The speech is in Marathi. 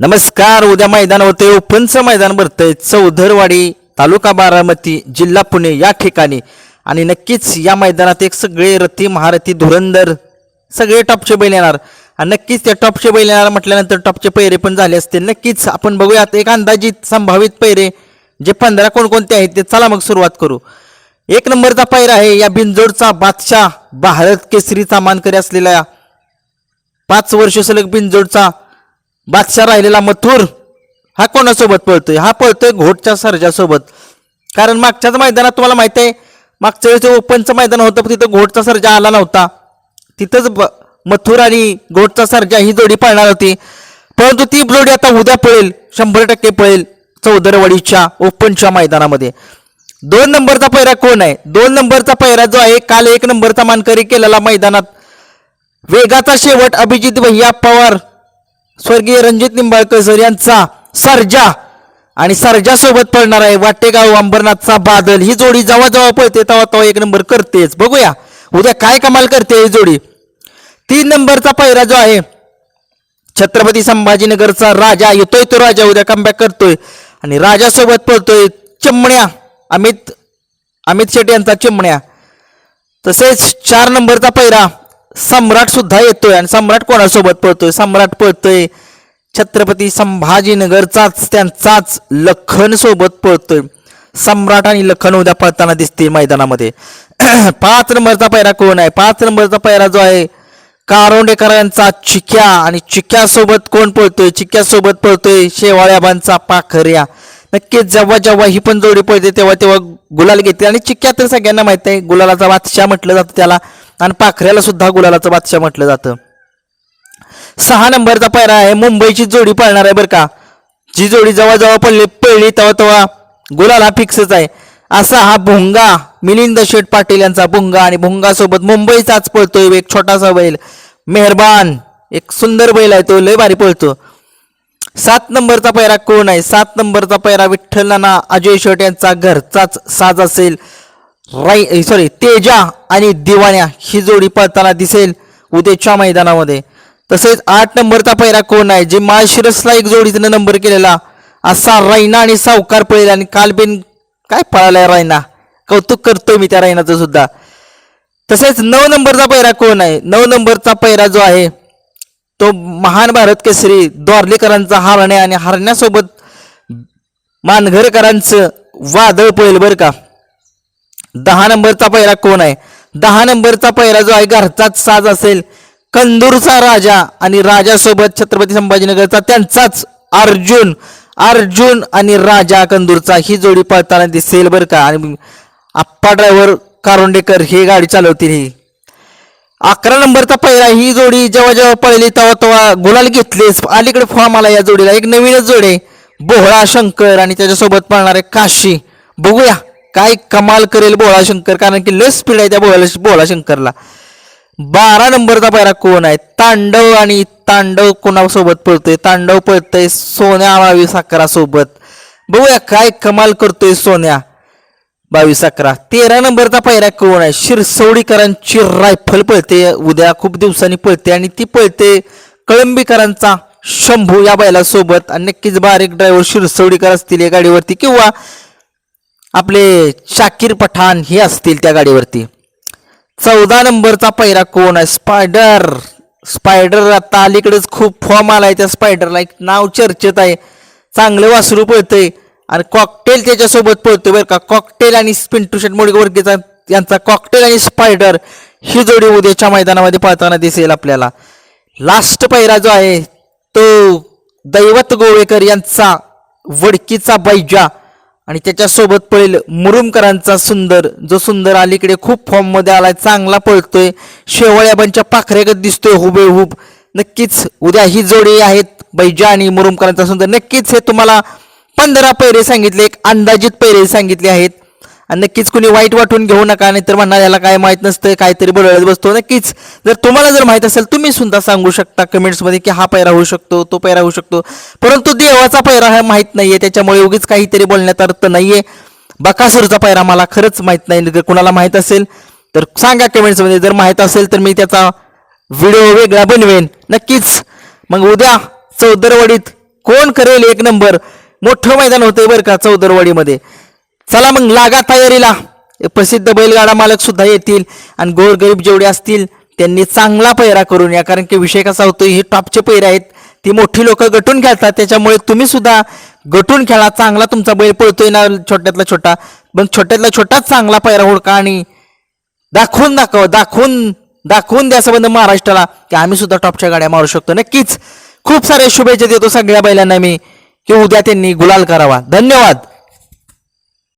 नमस्कार उद्या मैदानावरती होते ओपनचं मैदान भरतंय चौधरवाडी तालुका बारामती जिल्हा पुणे या ठिकाणी. आणि नक्कीच या मैदानात एक सगळे रथी महारथी धुरंदर सगळे टॉपचे बैल येणार. आणि नक्कीच त्या टॉपचे बैल येणार म्हटल्यानंतर टॉपचे पैरे पण झाले असतील नक्कीच आपण बघूयात एक अंदाजित संभावित पैरे जे पंधरा कोणकोणते आहेत ते चला मग सुरुवात करू. एक नंबरचा पैर आहे या बिंजोडचा बादशाह भारत केसरीचा मानकरी असलेला पाच वर्ष सलग बिंजोडचा बादशाह राहिलेला मथुर हा कोणासोबत पळतोय? हा पळतोय घोटच्या सर्जासोबत. कारण मागच्याच मैदानात तुम्हाला माहीत आहे मागच्या वेळेस ओपनचं मैदान होतं तिथं घोटचा सर्जा आला नव्हता. तिथंच ब- मथुर आणि घोटचा सर्जा ही जोडी पळणार होती. परंतु ती जोडी आता उद्या पळेल शंभर टक्के पळेल चौदरवाडीच्या ओपनच्या मैदानामध्ये. दोन नंबरचा पैरा कोण आहे? दोन नंबरचा पैरा जो आहे काल एक नंबरचा मानकरी केलेला मैदानात. वेगाचा शेवट अभिजित भैया पवार स्वर्गीय रणजित निंबाळकर सर यांचा सर्जा. आणि सर्जा सोबत पळणार आहे वाटेगाव अंबरनाथचा बादल. ही जोडी जेव्हा जेव्हा पळते तेव्हा तेव्हा एक नंबर करतेच. बघूया. उद्या काय कमाल करते ही जोडी. तीन नंबरचा पहिरा जो आहे छत्रपती संभाजीनगरचा राजा. येतोय तो राजा. उद्या कमबॅक करतोय. आणि राजासोबत पळतोय चिमण्या. अमित अमित शेट्टी यांचा चिमण्या. तसेच चार नंबरचा पैरा सम्राट सुद्धा येतोय आणि सम्राट कोणासोबत पळतोय? सम्राट पळतोय छत्रपती संभाजीनगरचाच त्यांचाच लखन सोबत पळतोय. सम्राट आणि लखन उद्या पळताना दिसते मैदानामध्ये. पाच नंबरचा पैरा कोण आहे? पाच नंबरचा पैरा जो आहे कारोंडेकर यांचा चिक्या. आणि चिक्यासोबत कोण पळतोय? चिक्यासोबत पळतोय शेवाळ्याबांचा पाखऱ्या. नक्कीच जेव्हा जेव्हा ही पण जोडी पळते तेव्हा तेव्हा गुलाल घेते आणि चिक्क्या तर सगळ्यांना माहीत आहे गुलालाचा बादशाह म्हटलं जातं त्याला. आणि पाखऱ्याला सुद्धा गुलालाचा बादशाह म्हटलं जातं. सहा नंबरचा पैरा आहे मुंबईची जोडी पळणार आहे बरं का. जी जोडी जेव्हा जेव्हा पडली पळली तेव्हा तेव्हा गुलाल हा फिक्सच आहे. असा हा भुंगा मिलिंद शेठ पाटील यांचा भुंगा आणि भोंगासोबत मुंबईचाच पळतोय एक छोटासा बैल. मेहरबान एक सुंदर बैल आहे तो लय भारी पळतो. सात नंबरचा पैरा कोण आहे? सात नंबरचा पैरा विठ्ठल नाना अजय शेट यांचा घरचाच साज असेल. राई सॉरी तेजा आणि दिवाण्या ही जोडी पळताना दिसेल उद्याच्या मैदानामध्ये. तसेच आठ नंबरचा पैरा कोण आहे? जे माळशिरसला एक जोडीनं नंबर केलेला असा रायना आणि सावकार पळेल आणि कालबेन काय पळालाय रायना कौतुक करतोय मी त्या रायनाचं सुद्धा. तसेच नऊ नंबरचा पैरा कोण आहे? नऊ नंबरचा पैरा जो आहे तो महान भारत केसरी द्वारलेकरांचा हारणे आणि हरण्यासोबत मानघरकरांचं वादळ पळेल बरं का. दहा नंबरचा पहिरा कोण आहे? दहा नंबरचा पहिरा जो आहे घरचाच साज असेल. कंदूरचा राजा आणि राजासोबत छत्रपती संभाजीनगरचा त्यांचाच अर्जुन. अर्जुन आणि राजा कंदूरचा ही जोडी पळताना दिसेल बरं का. आणि आप्पा ड्रायव्हर कारोंडेकर हे गाडी चालवतील ही. अकरा नंबरचा पहिला ही जोडी जेव्हा जेव्हा पळली तेव्हा तेव्हा गुलाल घेतलेच. अलीकडे फॉर्म आला या जोडीला. एक नवीनच जोड आहे. बोहळा शंकर आणि त्याच्यासोबत पळणारे काशी. बघूया काय कमाल करेल बोहळा शंकर कारण की लस स्पीड आहे त्या बोहळा बोहळा शंकरला. बारा नंबरचा पैरा कोण आहे? तांडव आणि तांडव कोणासोबत पळतोय? तांडव पळतोय सोन्या बावीस अकरा सोबत बघूया काय कमाल करतोय सोन्या. बावीस अकरा. तेरा नंबरचा पायरा कोण आहे? शिरसवडीकरांची रायफल पळते. उद्या खूप दिवसांनी पळते आणि ती पळते कळंबीकरांचा शंभू या बैलासोबत. आणि नक्कीच बारीक ड्रायव्हर शिरसवडीकर असतील या गाडीवरती किंवा आपले शाकीर पठाण हे असतील त्या गाडीवरती. चौदा नंबरचा पैरा कोण आहे? स्पायडर. स्पायडर आता अलीकडेच खूप फॉर्म आलाय त्या स्पायडरला. एक नाव चर्चेत आहे. चांगलं वासरू पळतंय. आणि कॉकटेल त्याच्यासोबत पळतो बरं का. कॉकटेल आणि पिंटू शेट मोडगवर्गीचा यांचा कॉकटेल आणि स्पायडर ही जोडी उद्याच्या मैदानामध्ये पळताना दिसेल आपल्याला. लास्ट पहिरा जो आहे तो दैवत गोवेकर यांचा वडकीचा बैजा. आणि त्याच्यासोबत पळेल मुरुमकरांचा सुंदर. जो सुंदर अलीकडे खूप फॉर्ममध्ये आलाय चांगला पळतोय. शेवळ्याबांच्या पाखरेगत दिसतोय हुबेहूब. नक्कीच उद्या ही जोडी आहेत बैजा आणि मुरुमकरांचा सुंदर. नक्कीच हे तुम्हाला पंधरा पैरे सांगितले एक अंदाजित पैरे सांगितले आहेत. आणि नक्कीच कुणी वाईट वाटून घेऊ नका नाहीतर म्हणणार याला काय माहीत नसतं काहीतरी बळत बसतो. नक्कीच जर तुम्हाला जर माहीत असेल तुम्ही सुद्धा सांगू शकता कमेंट्समध्ये की हा पैरा होऊ शकतो तो पैरा होऊ शकतो. परंतु देवाचा पैरा हा माहीत नाहीये त्याच्यामुळे उगीच काहीतरी बोलण्यात अर्थ नाहीये. बकासूरचा पैरा मला खरंच माहीत नाही जर कुणाला माहीत असेल तर सांगा कमेंट्समध्ये जर माहीत असेल तर मी त्याचा व्हिडिओ वेगळा बनवेन. नक्कीच मग उद्या चौदरवाडीत कोण करेल एक नंबर? मोठं मैदान होतंय बरं का चौदरवाडीमध्ये. चला मग लागा तयारीला. प्रसिद्ध बैलगाडा मालक सुद्धा येतील आणि गोरगरीब जेवढे असतील त्यांनी चांगला पैरा करून या. कारण की विषय कसा होतो हे टॉपचे पैरे आहेत. ती मोठी लोक गटून खेळतात. त्याच्यामुळे तुम्ही सुद्धा गटून खेळा. चांगला तुमचा बैल पळतोय ना छोट्यातला छोटा. पण छोट्यातला छोटाच चांगला पैरा होडका आणि दाखवून दाखव दाखवून दाखवून द्या संबंध महाराष्ट्राला की आम्ही सुद्धा टॉपच्या गाड्या मारू शकतो. नक्कीच खूप साऱ्या शुभेच्छा देतो सगळ्या बैलांना मी. की उद्या त्यांनी गुलाल करावा. धन्यवाद.